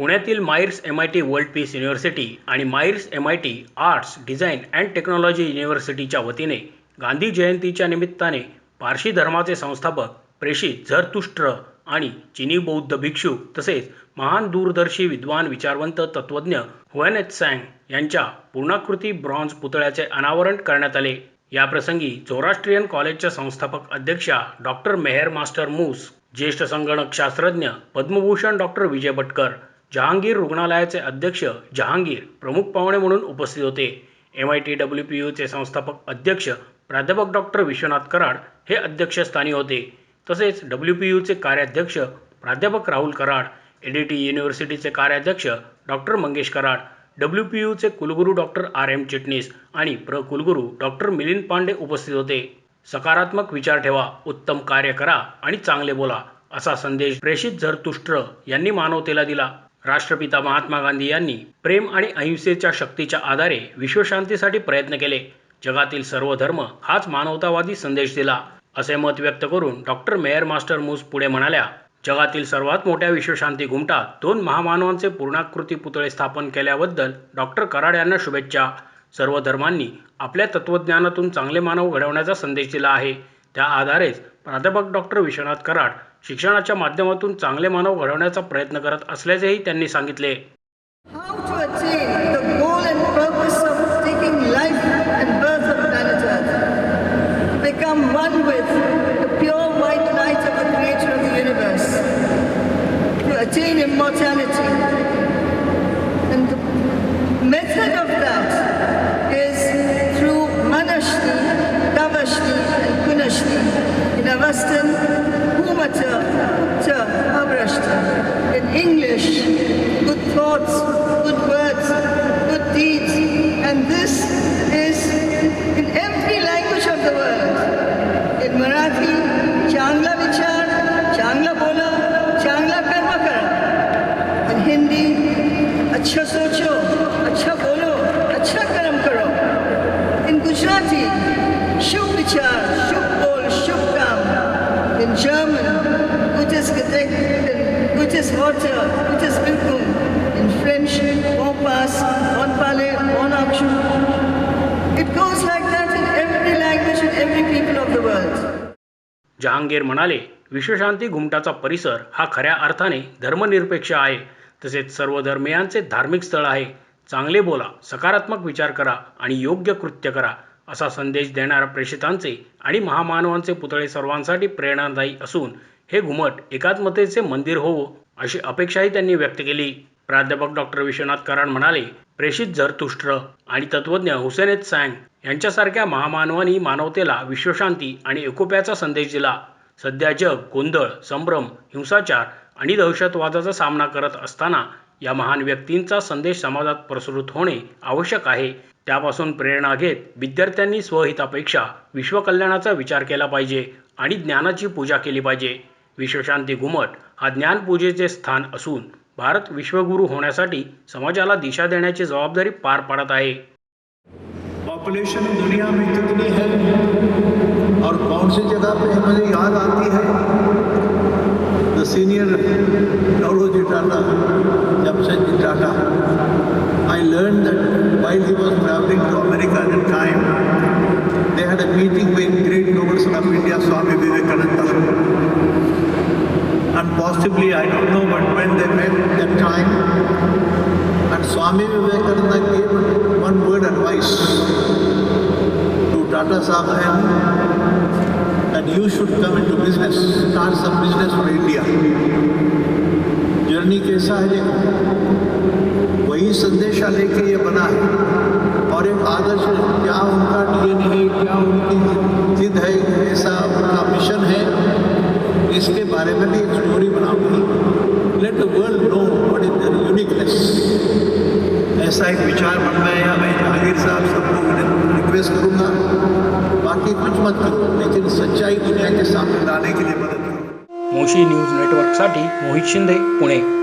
पुण्यातील MAEER's M I T world peace university आणि MAEER's M I T arts design and technology युनिव्हर्सिटीच्या वतीने गांधी जयंतीच्या निमित्ताने पारशी धर्माचे संस्थापक प्रेषित झरतुष्ट्र आणि चिनी बौद्ध भिक्षू तसेच महान दूरदर्शी विद्वान विचारवंत तत्त्वज्ञ हुएनेत सॅंग यांच्या पूर्णाकृती ब्रॉन्झ पुतळ्याचे अनावरण करण्यात आले. याप्रसंगी झोराष्ट्रियन कॉलेजच्या संस्थापक अध्यक्षा डॉक्टर मेहर मास्टर मूस ज्येष्ठ संगणक शास्त्रज्ञ पद्मभूषण डॉक्टर विजय भटकर जहांगीर रुग्णालयाचे अध्यक्ष जहांगीर प्रमुख पाहुणे म्हणून उपस्थित होते. M I T W P यूचे संस्थापक अध्यक्ष प्राध्यापक डॉक्टर विश्वनाथ कराड हे अध्यक्षस्थानी होते. तसेच डब्ल्यू पी यूचे कार्याध्यक्ष प्राध्यापक Rahul Karad A D T युनिव्हर्सिटीचे कार्याध्यक्ष doctor Mangesh Karad W P यूचे कुलगुरू डॉक्टर आर एम चिटणीस आणि प्र कुलगुरू डॉक्टर मिलिंद पांडे उपस्थित होते. सकारात्मक विचार ठेवा उत्तम कार्य करा आणि चांगले बोला असा संदेश प्रेषित झरतुष्ट्र यांनी मानवतेला दिला. राष्ट्रपिता महात्मा गांधी यांनी प्रेम आणि अहिंसेच्या शक्तीच्या आधारे विश्वशांतीसाठी प्रयत्न केले. जगातील सर्व धर्म हाच मानवतावादी संदेश दिला असे मत व्यक्त करून डॉक्टर मेयर मास्टर मूस पुढे म्हणाल्या जगातील सर्वात मोठ्या विश्वशांती घुमटात दोन महामानवांचे पूर्णाकृती पुतळे स्थापन केल्याबद्दल डॉक्टर कराड यांना शुभेच्छा. सर्व धर्मांनी आपल्या तत्त्वज्ञानातून चांगले मानव घडवण्याचा संदेश दिला आहे. त्या आधारेच प्राध्यापक डॉक्टर विश्वनाथ कराड शिक्षणाच्या माध्यमातून चांगले मानव घडवण्याचा प्रयत्न करत असल्याचेही त्यांनी सांगितले. हॉ चू चैन the goal and press taking life and अच्छा सोचो अच्छा बोलो अच्छा कर्म करो। इन गुजराती शुभ विचार शुभ बोल शुभ काम। इन जर्मन कुछ इज गेट गुट इज वॉट गुट इज बिल्कुल इन फ्रेंच ऑन पास ऑन पाले on option it goes like that in every language in every people of the world Jahangir म्हणाले विश्वशांती घुमटाचा परिसर हा खऱ्या अर्थाने धर्मनिरपेक्ष आहे. तसेच सर्व धर्मियांचे धार्मिक स्थळ आहे. चांगले बोला सकारात्मक विचार करा आणि योग्य कृत्य करा असा संदेश देणाऱ्या प्रेषितांचे आणि महामानवांचे पुतळे सर्वांसाठी प्रेरणादायी असून हे घुमट एकात्मतेचे मंदिर होवो अशी अपेक्षाही त्यांनी व्यक्त केली. प्राध्यापक डॉक्टर विश्वनाथ कराड म्हणाले प्रेषित झरतुष्ट्र आणि तत्वज्ञ हुसेनेत सॅंग यांच्यासारख्या महामानवांनी मानवतेला विश्वशांती आणि एकोप्याचा संदेश दिला. सध्या जग गोंधळ संभ्रम हिंसाचार आणि दहशतवादाचा सामना करत असताना या महान व्यक्तींचा संदेश समाजात प्रसृत होणे आवश्यक आहे. त्यापासून प्रेरणा घेत विद्यार्थ्यांनी स्वहितापेक्षा विश्वकल्याणाचा विचार केला पाहिजे आणि ज्ञानाची पूजा केली पाहिजे. विश्वशांती घुमट हा ज्ञानपूजेचे स्थान असून भारत विश्वगुरू होण्यासाठी समाजाला दिशा देण्याची जबाबदारी पार पाडत आहे. पॉपुलेशन दुनिया में कितनी है और कौन सी जगह पे हमें याद आती है? the senior Nauroji Tata, Jamsetji Tata, I learned that while he was traveling to America at the time, they had a meeting with great noble son of India, Swami Vivekananda. And possibly, I don't know, but when they met that time, and Swami Vivekananda gave one word advice to Tata Sahib that you should come into business, start some business for India. Journey कैसा है देखो। वही संदेशा लेके ये बना है। और एक आदर्श क्या उनका डीएनए है क्या उनकी जिद है ऐसा उनका मिशन है इसके बारे में भी एक स्टोरी बनाऊँगी। Let the world know what is their uniqueness ऐसा एक विचार मन में आया मैं जहांगीर साहब सबको रिक्वेस्ट करूँगा। बाकी कुछ मत करो? लेकिन सच्चाई दुनिया के सामने लाने के लिए मदद करो. मोशी न्यूज नेटवर्कसाठी मोहित शिंदे पुणे.